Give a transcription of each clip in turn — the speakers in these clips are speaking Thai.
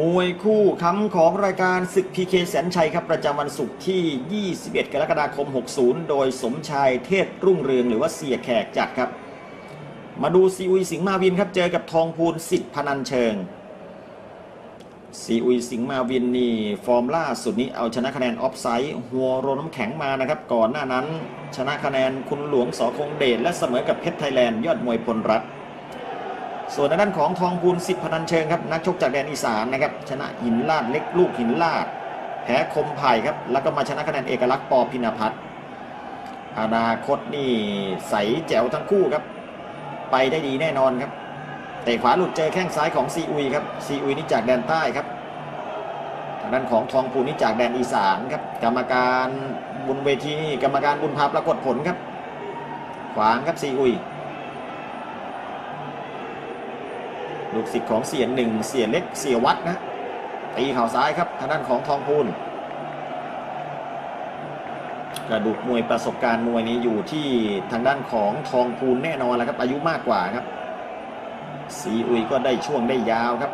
มวยคู่ค้ำของรายการศึกพีเคแสนชัยครับ ประจำวันศุกร์ที่ 21 กรกฎาคม 60 โดยสมชายเทศรุ่งเรืองหรือว่าเสียแขกจัดครับ มาดูซีอุยสิงห์มาวินครับ เจอกับทองพูนสิทธิ์พนันเชิงซีอุยสิงห์มาวินนี่ฟอร์มล่าสุดนี้เอาชนะคะแนนออฟไซด์หัวโรน้ำแข็งมานะครับ ก่อนหน้านั้น ชนะคะแนนคุณหลวงสอคงเดชและเสมอกับเพชรไทยแลนด์ยอดมวยพลรัตน์ ส่วนทางด้านของทองพูนสิทธิพนันเชิงครับนักชกจากแดนอีสานนะครับชนะหินลาดเล็กลูกหินลาดแพ้คมไผ่ครับแล้วก็มาชนะคะแนนเอกลักษณ์ปอพินพัฒน์อนาคตนี่ใสแจ๋วทั้งคู่ครับ ไปได้ดีแน่นอนครับเตะขวาหลุดเจอแข้งซ้ายของซีอุยครับซีอุยนี่จากแดนใต้ครับทางด้านของทองพูนนี่จากแดนอีสานครับกรรมการบุญเวทีนี่กรรมการบุญพาปรากฏผลครับ ขวางครับซีอุย ลูกศิษย์ของเสียหนึ่งเสียเล็กเสียวัดนะตีเข่าซ้ายครับทางด้านของทองพูนกระดูกมวยประสบการณ์มวยนี้อยู่ที่ทางด้านของทองพูนแน่นอนแล้วครับ อายุมากกว่าครับซีอุยก็ได้ช่วงได้ยาวครับ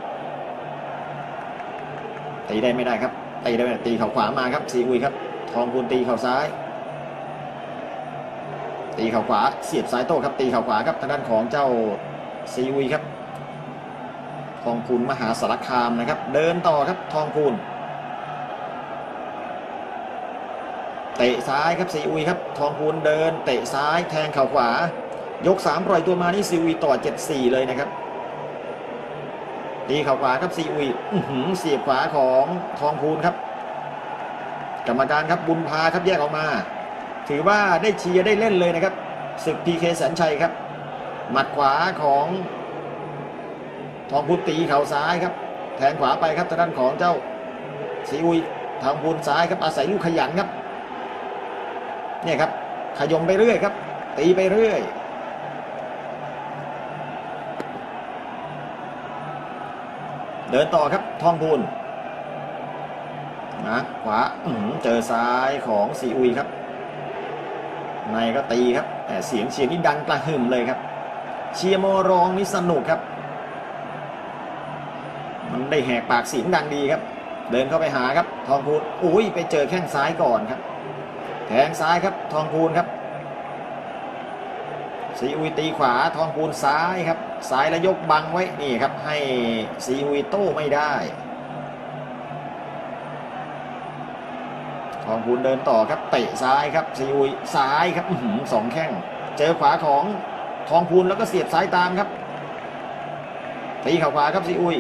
ตีได้ไม่ได้ครับตีได้ตีเข่าขวามาครับซีอุยครับ ทองพูนตีเข่าซ้าย ตีเข่าขวาเสียบซ้ายโต้ครับตีเข่าขวาครับทางด้านของเจ้าซีอุยครับ ทองพูนมหาสารคามนะครับ เดินต่อครับทองพูนเตะซ้ายครับซีอุยครับทองพูนเดิน เตะซ้ายแทงเข่าขวา ยก3ปล่อยตัวมานี่ซีอุยต่อ 7-4 เลยนะครับตีเข่าขวาครับซีอุยอื้อหือเสียบขวาของทองพูนครับ กรรมการครับบุญพาครับแยกออกมา ถือว่าได้เชียร์ได้เล่นเลยนะครับศึกพีเคแสนชัยครับ หมัดขวาของ ทองพูนตีเข่าซ้ายครับ แทงขวาไปครับทางด้านของเจ้าซีอุยทองพูนซ้ายครับอาศัยลูกขยันครับเนี่ยครับขยมไปเรื่อยครับ ตีไปเรื่อยเดินต่อครับทองพูนนะขวาเจอซ้ายของซีอุยครับ ในก็ตีครับแต่เสียงเชียร์นี่ดังกระหึ่มเลยครับ เชียร์โมรองนี่สนุกครับ ได้แหกปากเสียงดังดีครับ เดินเข้าไปหาครับ ทองพูนอุ้ยไปเจอแข้งซ้ายก่อนครับแทงซ้ายครับทองพูนครับซีอุยตีขวาทองพูนซ้ายครับซ้ายแล้วยกบังไว้นี่ครับ ให้ซีอุยโต้ไม่ได้ ทองพูนเดินต่อครับเตะซ้ายครับซีอุยซ้ายครับหือสองแข้งเจอขวาของทองพูนแล้วก็เสียบซ้ายตามครับตีเข่าขวาครับซีอุย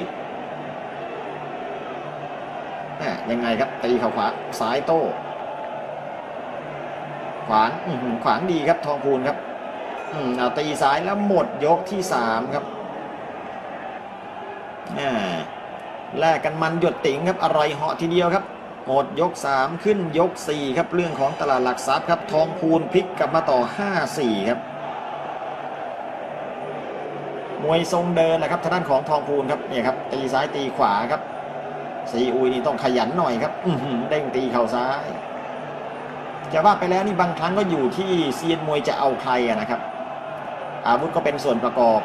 ยังไงครับตีเข่าขวาซ้ายโต้ขวางขวางดีครับทองพูนครับอืมเอาตีซ้ายแล้วหมดยกที่สามครับแหมแลกกันมันหยดติ๋งครับอร่อยเหาะทีเดียวครับหมดยก 3 ขึ้นยก 4 ครับ เรื่องของตลาดหลักทรัพย์ครับ ทองพูนพลิกกลับมาต่อ 5-4 ครับ มวยทรงเดินแหละครับทางด้านของทองพูนครับเนี่ยครับตีซ้ายตีขวาครับ ซีอุยนี่ต้องขยันหน่อยครับอืเด้งตีเข่าซ้ายจะว่าไปแล้วนี่บางครั้งก็อยู่ที่เซียนมวยจะเอาใครนะครับ อาวุธก็เป็นส่วนประกอบ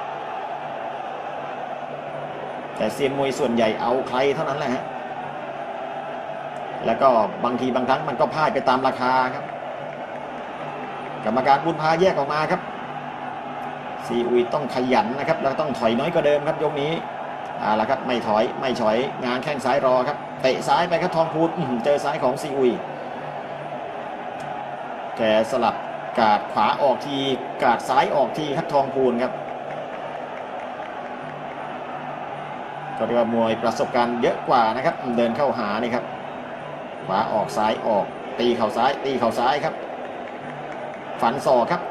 แต่เซียนมวยส่วนใหญ่เอาใครเท่านั้นแหละฮะแล้วก็บางทีบางครั้งมันก็พลาดไปตามราคาครับ กรรมการบุญพาแยกออกมาครับซีอุยต้องขยันนะครับ แล้วต้องถอยน้อยกว่าเดิมครับยกนี้ เอาละครับไม่ถอยไม่ถอยงานแข้งซ้ายรอครับเตะซ้ายไปครับทองพูนอื้อหือเจอซ้ายของซีอุยแกสลับกาดขวาออกทีกาดซ้ายออกทีครับทองพูนครับก็เรียกว่ามวยประสบการณ์เยอะกว่านะครับ เดินเข้าหานี่ครับขวาออกซ้ายออก ตีเข่าซ้าย ตีเข่าซ้ายครับ ฝันศอกครับ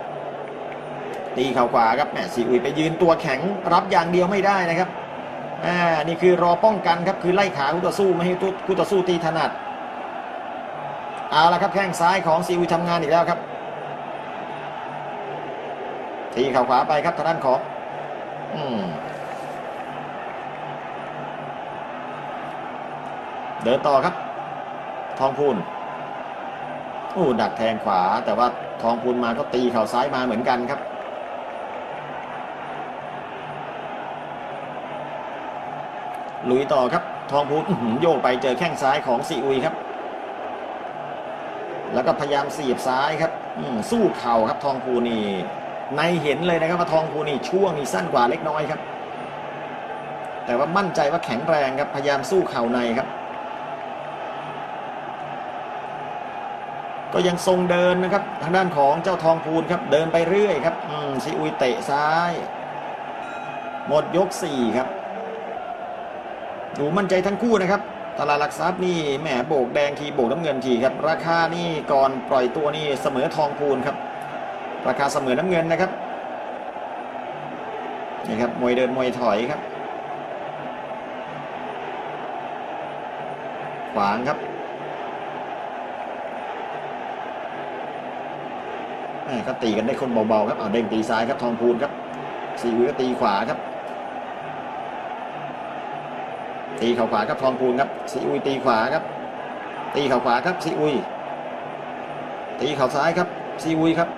ตีเข่าขวาครับแหมซีอุยไปยืนตัวแข็งรับอย่างเดียวไม่ได้นะครับ อ่านี่คือรอป้องกันครับคือไล่ขาคู่ต่อสู้ไม่ให้คู่ต่อสู้ตีถนัดเอาละครับแข้งซ้ายของซีอุยทำงานอีกแล้วครับตีเข่าขวาไปครับทางด้านของอืมเดินต่อครับ ทองพูนโอ้ดักแทงขวาแต่ว่าทองพูนมาก็ตีเข่าซ้ายมาเหมือนกันครับ ลุยต่อครับทองพูนโยกไปเจอแข้งซ้ายของซีอุยครับ แล้วก็พยายามเสียบซ้ายครับสู้เข่าครับทองพูนนี่ในเห็นเลยนะครับว่าทองพูนนี่ช่วงนี่สั้นกว่าเล็กน้อยครับ แต่ว่ามั่นใจว่าแข็งแรงครับพยายามสู้เข่าในครับ ก็ยังทรงเดินนะครับ ทางด้านของเจ้าทองพูนครับเดินไปเรื่อยครับซีอุยเตะซ้าย หมดยกสี่ครับ ดูมั่นใจทั้งคู่นะครับ ตลาดหลักทรัพย์นี่แหมโบกแดงทีโบกน้ำเงินทีครับ ราคานี่ก่อนปล่อยตัวนี่เสมอทองพูนครับ ราคาเสมอน้ำเงินนะครับนี่ครับมวยเดินมวยถอยครับ ขวางครับก็ตีกันได้คนเบาๆครับเอาเด้งตีซ้ายครับทองพูนครับซีอุยก็ตีขวาครับ ตีเข่าขวาครับทองพูนครับซีอุยตีขวาครับ ตีเข่าขวาครับซีอุย ตีเข่าซ้ายครับซีอุยครับ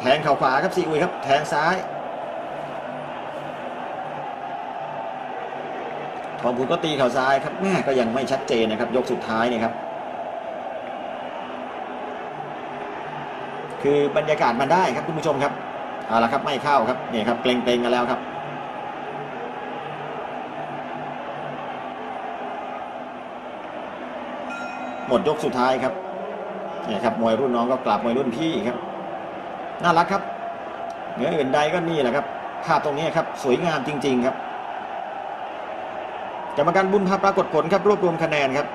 แทงเข่าขวาครับซีอุยครับ แทงซ้ายทองพูนก็ตีเข่าซ้ายครับแม่ก็ยังไม่ชัดเจนนะครับ ยกสุดท้ายเนี่ยครับ คือบรรยากาศมันได้ครับคุณผู้ชมครับเอาละครับไม่เข้าครับเนี่ยครับเกรงๆกันแล้วครับหมดยกสุดท้ายครับเนี่ยครับมวยรุ่นน้องก็กลับมวยรุ่นพี่ครับ น่ารักครับเหนืออื่นใดก็นี่แหละครับภาพตรงนี้ครับสวยงามจริง ๆ ครับกรรมการบุญภาพปรากฏผลครับรวบรวมคะแนนครับ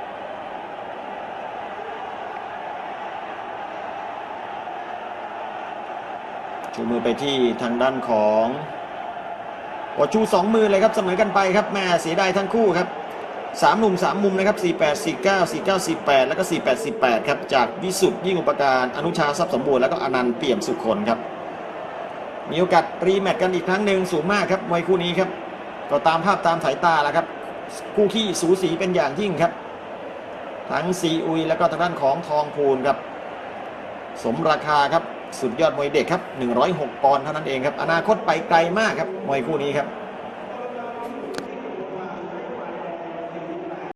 ชูมือไปที่ทางด้านของโอชูสองมือเลยครับเสมอกันไปครับแม่เสียดายทั้งคู่ครับสามหนุ่มสามมุมนะครับสี่แปดสี่เก้าสี่เก้าสี่แปดแล้วก็สี่แปดสี่แปดครับจากวิสุทธิ์ยิ่งอุปการอนุชาทรัพย์สมบูรณ์แล้วก็อนันต์เปี่ยมสุขคนครับมีโอกาสรีแมตช์กันอีกครั้งหนึ่งสูงมากครับมวยคู่นี้ครับก็ตามภาพตามสายตาแล้วครับคู่ขี้สูสีเป็นอย่างยิ่งครับ ทั้งซีอุยแล้วก็ทางด้านของทองพูนครับ สมราคาครับ สุดยอดมวยเด็กครับ 106 ปอนด์เท่านั้นเองครับ อนาคตไปไกลมากครับ มวยคู่นี้ครับ